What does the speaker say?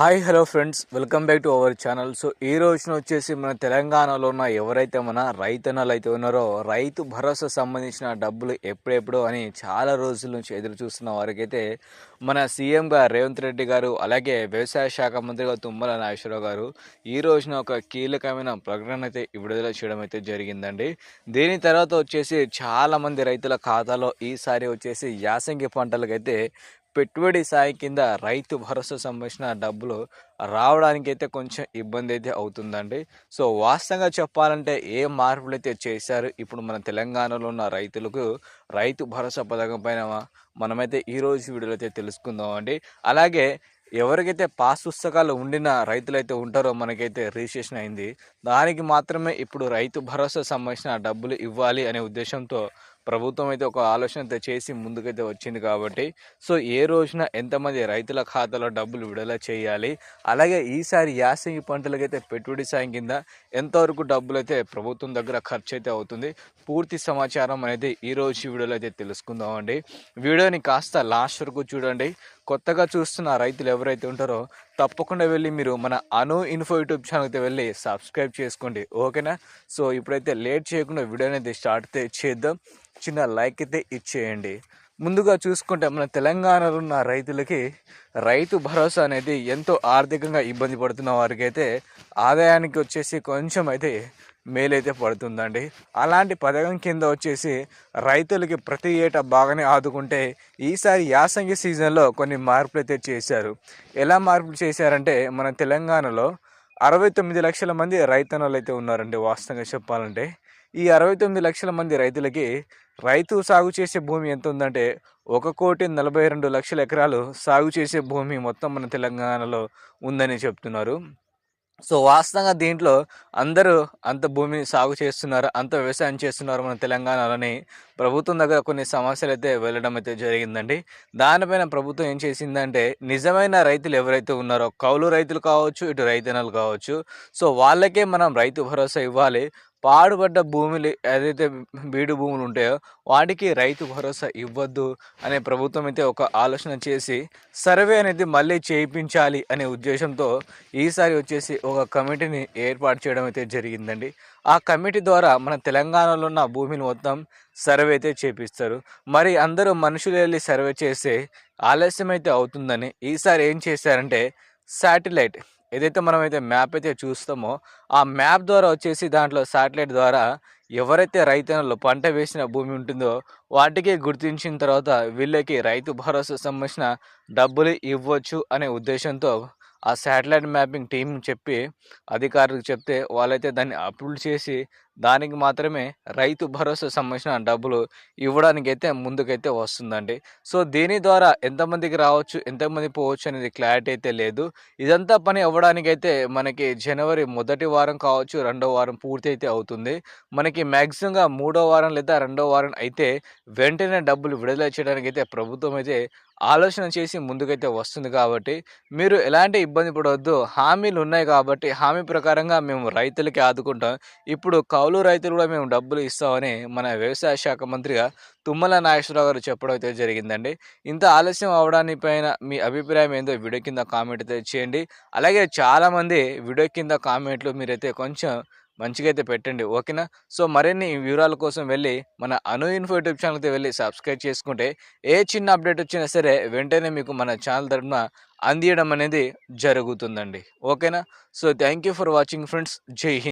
Hi hello friends. Welcome back to our channel. So ఈ రోజున వచ్చేసి మన తెలంగాణలో ఉన్న ఎవరైతే మన రైతన్నలు అయితే ఉన్నారో రైతు భరోసా సంబంధించిన డబ్బులు ఎప్పుడెప్పుడు అని చాలా రోజుల నుంచి ఎదురు చూస్తున్న వారికైతే మన సీఎంగా రేవంత్ రెడ్డి గారు అలాగే వ్యవసాయ శాఖ మంత్రిగా తుమ్మల నాగేశ్వరరావు గారు ఈ రోజున ఒక కీలకమైన ప్రకటన అయితే విడుదల చేయడం అయితే జరిగిందండి. దీని తర్వాత వచ్చేసి చాలామంది రైతుల ఖాతాలో ఈసారి వచ్చేసి యాసంగి పంటలకైతే పెట్టుబడి సాయం కింద రైతు భరోసా సంబంధించిన డబ్బులు రావడానికైతే కొంచెం ఇబ్బంది అయితే అవుతుందండి. సో వాస్తవంగా చెప్పాలంటే ఏ మార్పులు అయితే చేశారు ఇప్పుడు మన తెలంగాణలో ఉన్న రైతులకు రైతు భరోసా పథకం పైన మనమైతే ఈరోజు వీడియోలో అయితే తెలుసుకుందాం అండి అలాగే ఎవరికైతే పాస్ పుస్తకాలు ఉండిన రైతులైతే ఉంటారో మనకైతే రిజిస్ట్రేషన్ అయింది. దానికి మాత్రమే ఇప్పుడు రైతు భరోసా సంబంధించిన డబ్బులు ఇవ్వాలి అనే ఉద్దేశంతో ప్రభుత్వం అయితే ఒక ఆలోచన అయితే చేసి ముందుకైతే వచ్చింది కాబట్టి సో ఏ రోజున ఎంతమంది రైతుల ఖాతాలో డబ్బులు విడుదల చేయాలి? అలాగే ఈసారి యాసంగి పంటలకైతే పెట్టుబడి సాయం కింద ఎంతవరకు డబ్బులు అయితే ప్రభుత్వం దగ్గర ఖర్చు అయితే అవుతుంది? పూర్తి సమాచారం అనేది ఈ రోజు వీడియోలో అయితే తెలుసుకుందామండి. వీడియోని కాస్త లాస్ట్ వరకు చూడండి. కొత్తగా చూస్తున్న రైతులు ఎవరైతే ఉంటారో తప్పకుండా వెళ్ళి మీరు మన అను ఇన్ఫో యూట్యూబ్ ఛానల్కి వెళ్ళి సబ్స్క్రైబ్ చేసుకోండి. ఓకేనా? సో ఇప్పుడైతే లేట్ చేయకుండా వీడియో అనేది స్టార్ట్ అయితే చేద్దాం. చిన్న లైక్ అయితే ఇచ్చేయండి. ముందుగా చూసుకుంటే మన తెలంగాణలో ఉన్న రైతులకి రైతు భరోసా అనేది ఎంతో ఆర్థికంగా ఇబ్బంది పడుతున్న వారికి అయితే ఆదాయానికి వచ్చేసి కొంచెం అయితే మేలైతే పడుతుందండి. అలాంటి పథకం కింద వచ్చేసి రైతులకి ప్రతి ఏటా బాగానే ఆదుకుంటే ఈసారి యాసంగి సీజన్లో కొన్ని మార్పులు అయితే చేశారు. ఎలా మార్పులు చేశారంటే మన తెలంగాణలో అరవై తొమ్మిది లక్షల మంది రైతన్నలు అయితే ఉన్నారండి వాస్తవంగా చెప్పాలంటే. ఈ అరవై తొమ్మిది లక్షల మంది రైతులకి రైతు సాగు చేసే భూమి ఎంత ఉందంటే ఒక కోటి నలభై రెండు లక్షల ఎకరాలు సాగు చేసే భూమి మొత్తం మన తెలంగాణలో ఉందని చెప్తున్నారు. సో వాస్తవంగా దీంట్లో అందరూ అంత భూమిని సాగు చేస్తున్నారు అంత వ్యవసాయం చేస్తున్నారు మన తెలంగాణలోని ప్రభుత్వం దగ్గర కొన్ని సమస్యలు అయితే వెళ్ళడం అయితే జరిగిందండి. దానిపైన ప్రభుత్వం ఏం చేసిందంటే నిజమైన రైతులు ఎవరైతే ఉన్నారో కౌలు రైతులు కావచ్చు ఇటు రైతన్నలు కావచ్చు సో వాళ్ళకే మనం రైతు భరోసా ఇవ్వాలి. పాడుపడ్డ భూములు ఏదైతే బీడు భూములు ఉంటాయో వాటికి రైతు భరోసా ఇవ్వద్దు అనే ప్రభుత్వం అయితే ఒక ఆలోచన చేసి సర్వే అనేది మళ్ళీ చేయించాలి అనే ఉద్దేశంతో ఈసారి వచ్చేసి ఒక కమిటీని ఏర్పాటు చేయడం అయితే జరిగిందండి. ఆ కమిటీ ద్వారా మన తెలంగాణలో ఉన్న భూమిని మొత్తం సర్వే అయితే చేపిస్తారు. మరి అందరూ మనుషులు వెళ్ళి సర్వే చేస్తే ఆలస్యం అయితే అవుతుందని ఈసారి ఏం చేశారంటే శాటిలైట్ ఏదైతే మనం అయితే మ్యాప్ అయితే చూస్తామో ఆ మ్యాప్ ద్వారా వచ్చేసి దాంట్లో శాటిలైట్ ద్వారా ఎవరైతే రైతన్నలు పంట వేసిన భూమి ఉంటుందో వాటికి గుర్తించిన తర్వాత వీళ్ళకి రైతు భరోసా సంబంధించిన డబ్బులు ఇవ్వచ్చు అనే ఉద్దేశంతో ఆ శాటిలైట్ మ్యాపింగ్ టీం చెప్పి అధికారులకు చెప్తే వాళ్ళైతే దాన్ని అప్రూవ్ చేసి దానికి మాత్రమే రైతు భరోసా సంబంధించిన డబ్బులు ఇవ్వడానికైతే ముందుకైతే వస్తుందండి. సో దీని ద్వారా ఎంతమందికి రావచ్చు ఎంతమంది పోవచ్చు అనేది క్లారిటీ అయితే లేదు. ఇదంతా పని అవ్వడానికైతే మనకి జనవరి మొదటి వారం కావచ్చు రెండో వారం పూర్తి అయితే అవుతుంది. మనకి మ్యాక్సిమంగా మూడో వారం లేదా రెండో వారం అయితే వెంటనే డబ్బులు విడుదల చేయడానికి అయితే ప్రభుత్వం అయితే ఆలోచన చేసి ముందుకైతే వస్తుంది కాబట్టి మీరు ఎలాంటి ఇబ్బంది పడవద్దు. హామీలు ఉన్నాయి కాబట్టి హామీ ప్రకారంగా మేము రైతులకి ఆదుకుంటాం. ఇప్పుడు కౌలు రైతులు కూడా మేము డబ్బులు ఇస్తామని మన వ్యవసాయ శాఖ మంత్రిగా తుమ్మల నాగేశ్వరరావు గారు చెప్పడం అయితే జరిగిందండి. ఇంత ఆలస్యం అవడానికి పైన మీ అభిప్రాయం ఏందో వీడియో కింద కామెంట్ అయితే చేయండి. అలాగే చాలామంది వీడియో కింద కామెంట్లు మీరైతే కొంచెం మంచిగా అయితే పెట్టండి. ఓకేనా? సో మరిన్ని వివరాల కోసం వెళ్ళి మన అను ఇన్ఫో యూట్యూబ్ ఛానల్కి వెళ్ళి సబ్స్క్రైబ్ చేసుకుంటే ఏ చిన్న అప్డేట్ వచ్చినా సరే వెంటనే మీకు మన ఛానల్ తరఫున అందియడం అనేది జరుగుతుందండి. ఓకేనా? So thank you for watching friends. జై హింద్.